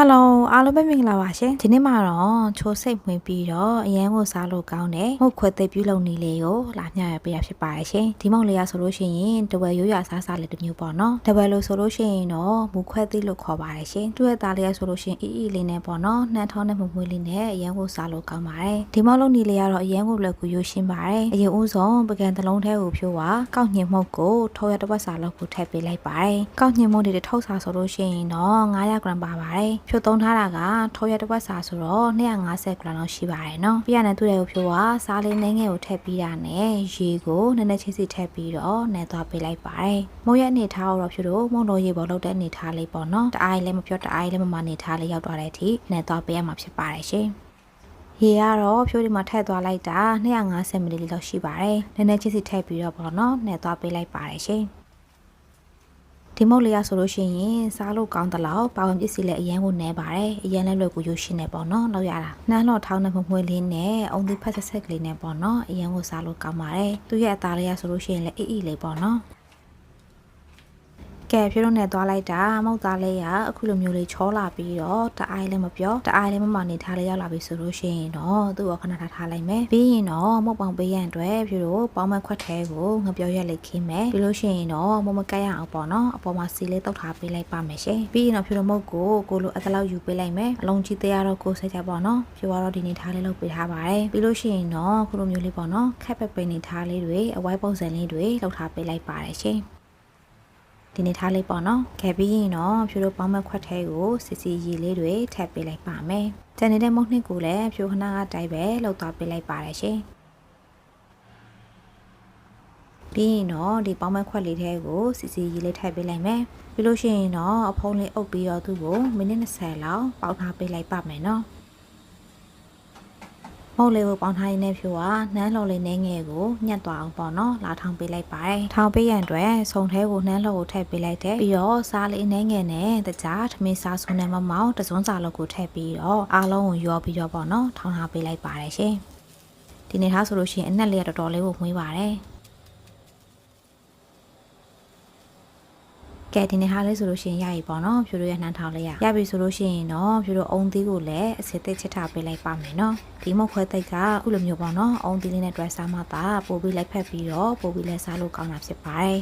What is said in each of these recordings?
ဟယ်လိုအားလုံးပဲမင်္ဂလာပါရှင်ဒီနေ့မှာတော့ချိုးစိတ်ဝင်ပြီးတော့အရန်ကိုစားလို့ကောင်းတယ်မုတ်ခွဲသိပ်ပြုလုပ်နေလေကိုလာမျှရပေးရဖြစ်ပါတယ်ရှင်ဒီမုတ်လေးရဆိုလို့ရှိရင်တဝဲရိုးရစားစားလေးတစ်မျိုးပေါ့နော်တဝဲလို့ဆိုလို့ရှိရင်တော့မူခွဲသိပ်လို့ခေါ်ပါတယ်ရှင်သူ့ရဲ့သားလေးရဆိုလို့ရှိရင်အီအီလေးနဲ့ပေါ့နော်နှမ်းထောင်းနဲ့မမွေးလေးနဲ့အရန်ကိုစားလို့ကောင်းပါတယ်ဒီမုတ်လုံးနေလေးကတော့အရန်ကိုလက်ကူရိုးရှင်းပါတယ်အရင်ဦးဆုံးပကံတစ်လုံးထဲကိုဖြိုးပါကောက်ညင်မုတ်ကိုထောရတစ်ပတ်စာလောက်ကိုထည့်ပေးလိုက်ပါတယ်ကောက်ညင်မုတ်တွေထောက်စားဆိုလို့ရှိရင်တော့900 gram ပါပါတယ်ဖြိုးသုံးထားတာကထောရတစ်ပတ်စာဆိုတော့250 gram လောက်ရှိပါတယ်နော်ပြရတဲ့သူ့ရဲ့ကိုဖြိုးကစားလေးနှင်းငယ်ကိုထည့်ပြီးတာနဲ့ရေကိုနည်းနည်းချင်းစီထည့်ပြီးတော့နဲသွားပေးလိုက်ပါတယ်မုတ်ရဲ့အနေထားကိုတော့ဖြိုးတို့မုံတော်ရေပေါ်လောက်တဲ့အနေထားလေးပေါ့နော်တအားလည်းမပြောတအားလည်းမမအနေထားလေးရောက်သွားတဲ့အထိနဲသွားပေးရမှာဖြစ်ပါတယ်ရှင်ရေကတော့ဖြိုးဒီမှာထည့်သွားလိုက်တာ250မီလီလီလောက်ရှိပါတယ်။နည်းနည်းချင်းစီထည့်ပြီးတော့ပေါ့နော်။နှဲသွားပေးလိုက်ပါတယ်ရှင်။ ဒီမုတ်လေးရဆိုလို့ရှိရင်စားလို့ကောင်းတဲ့လောက်ပါဝင်ပစ္စည်းလည်းအရင်ကိုနဲပါတယ်။အရင်လည်းလွယ်ကူရုပ်ရှင်နေပေါ့နော်။လောက်ရတာ။နှမ်းလော့ထောင်းတဲ့မမွှေးလေးနဲ့အုံသီးဖက်ဆက်ဆက်ကလေးနဲ့ပေါ့နော်။အရင်ကိုစားလို့ကောင်းပါတယ်။သူ့ရဲ့အသားလေးရဆိုလို့ရှိရင်လည်းအေးအေးလေးပေါ့နော်။ ကဲဖြိုးတော့နဲ့သွားလိုက်တာမုတ်သားလေးရအခုလိုမျိုးလေးချောလာပြီးတော့တအားလည်းမပြောတအားလည်းမမနေထားလေးရောက်လာပြီဆိုလို့ရှိရင်တော့သူ့ကိုခဏထားထားလိုက်မယ်ပြီးရင်တော့မုတ်ပေါင်ပေးရန်အတွက်ဖြိုးတော့ပေါင်းမခွက်ထဲကိုငပြောရက်လေးခင်းမယ်ပြီးလို့ရှိရင်တော့မုတ်မကက်ရအောင်ပေါ့နော်အပေါ်မှာစီလေးတောက်ထားပေးလိုက်ပါမယ်ရှင်ပြီးရင်တော့ဖြိုးတော့မုတ်ကိုကိုလိုအတလောက်ယူပေးလိုက်မယ်အလုံးကြီးတရားတော့ကိုဆက်ကြပေါ့နော်ဖြိုးကတော့ဒီနေထားလေးလုပ်ပေးထားပါတယ်ပြီးလို့ရှိရင်တော့ခုလိုမျိုးလေးပေါ့နော်ခက်ပက်ပိန်နေထားလေးတွေအဝိုင်းပုံစံလေးတွေလောက်ထားပေးလိုက်ပါတယ်ရှင် ဒီနေ့ထားလေးပေါ့နော်ခဲ့ပြီးရင်တော့ဖြိုးတို့ပေါင်းမဲ့ခွက်ထဲကိုစီစီရီလေးတွေထည့်ပေးလိုက်ပါမယ်ကျန်နေတဲ့မုတ်နှစ်ကိုလည်းဖြိုးခဏကတိုက်ပဲလှုပ်သွားပေးလိုက်ပါတယ်ရှင်ပြီးရင်တော့ဒီပေါင်းမဲ့ခွက်လေးထဲကိုစီစီရီလေးထည့်ပေးလိုက်မယ်ပြီးလို့ရှိရင်တော့အဖုံးလေးအုပ်ပြီးတော့သူ့ကိုမိနစ်20လောက်ပေါက်ထားပေးလိုက်ပါမယ်နော် မုတ်လေးကိုပေါင်းထားရင်းနဲ့ဖြိုးကနှမ်းလော်လေးနှဲငယ်ကိုညှက်သွားအောင်ပေါ့နော်လာထောင်ပေးလိုက်ပါတယ်ထောင်ပေးရန်အတွက်ဆုံထဲကိုနှမ်းလော်ကိုထည့်ပေးလိုက်တယ်ပြီးတော့စားလေးနှဲငယ်နဲ့တကြားထမင်းစားဆုနဲ့မမောင်တစွန်းစာလောက်ကိုထည့်ပြီးတော့အားလုံးကိုရောပြီးတော့ပေါ့နော်ထောင်ထားပေးလိုက်ပါတယ်ရှင်ဒီနေ့ထားဆိုလို့ရှိရင်အနက်လေးကတော်တော်လေးကိုမွေးပါတယ် ကဲဒီနေ့ဟာလေးဆိုလို့ရှိရင်ရပြီပေါ့နော်ဖြူတို့ရဲ့နှမ်းထောင်လေးရရပြီဆိုလို့ရှိရင်တော့ဖြူတို့အုံသီးကိုလည်းအစစ်သစ်ချစ်ထားပေးလိုက်ပါမယ်နော်ဒီမုတ်ခွဲတိတ်ကအခုလိုမျိုးပေါ့နော်အုံသီးလေးနဲ့တွဲစားမှသာပို့ပြီးလိုက်ဖက်ပြီးတော့ပို့ပြီးလဲစားလို့ကောင်းတာဖြစ်ပါတယ်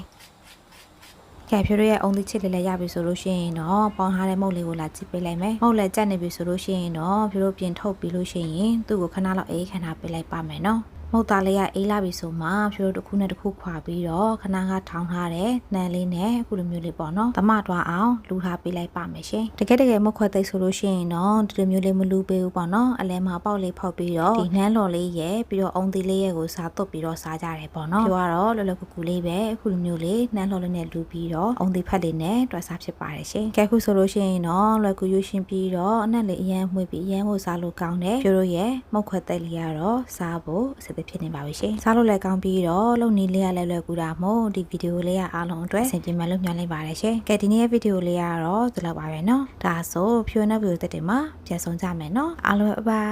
ကဲဖြိုးရရဲ့အုံသီးချစ်လေးလည်းရပြီဆိုလို့ရှိရင်တော့ပေါင်းထားတဲ့မုတ်လေးကိုလာကြည့်ပေးလိုက်မယ်မုတ်လည်းကြက်နေပြီဆိုလို့ရှိရင်တော့ဖြိုးတို့ပြင်ထုတ်ပြီးလို့ရှိရင်သူ့ကိုခဏလောက်အေးခဏပေးလိုက်ပါမယ်နော် မုတ်သားလေးကအေးလာပြီဆိုမှဖြိုးတို့တစ်ခုနဲ့တစ်ခုခွာပြီးတော့ခဏကထောင်းထားတဲ့နှမ်းလေးနဲ့အခုလိုမျိုးလေးပေါ့နော်တမတွားအောင်လူထားပေးလိုက်ပါမယ်ရှင်တကယ်တကယ်မခွက်သိဆိုလို့ရှိရင်တော့ဒီလိုမျိုးလေးမလူပေးဘူးပေါ့နော်အလဲမှာပေါက်လေးဖောက်ပြီးတော့ဒီနှမ်းလော်လေးရဲ့ပြီးတော့အုံသီးလေးရဲ့ကိုစားတုတ်ပြီးတော့စားကြတယ်ပေါ့နော်ပြောရတော့လောလောကူကူလေးပဲအခုလိုမျိုးလေးနှမ်းလော်လေးနဲ့လူပြီးတော့အုံသီးဖက်လေးနဲ့တွဲစားဖြစ်ပါတယ်ရှင်ကဲခုဆိုလို့ရှိရင်တော့လွယ်ကူရွှရှင်ပြီးတော့အနက်လေးအရန်မှွေပြီးအရန်ကိုစားလို့ကောင်းတယ်ပြောလို့ရဲ့မုတ်ခွက်သိလေးကတော့စားဖို့အစစ်ဖြစ်နေပါပြီရှင်စားလို့လည်းကောင်းပြီးတော့လုံနေလေးရလည်းလွယ်ကူတာမို့ဒီဗီဒီယိုလေးကအားလုံးအတွက်အဆင်ပြေမှလို့ညွှန်လိုက်ပါတယ်ရှင်ကဲဒီနေ့ရဲ့ဗီဒီယိုလေးကတော့ဒီလောက်ပါပဲเนาะဒါဆိုဖြိုးနေဗီဒီယိုတက်တယ်မှာပြန်ဆောင်ကြမယ်เนาะအားလုံးဘို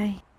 င်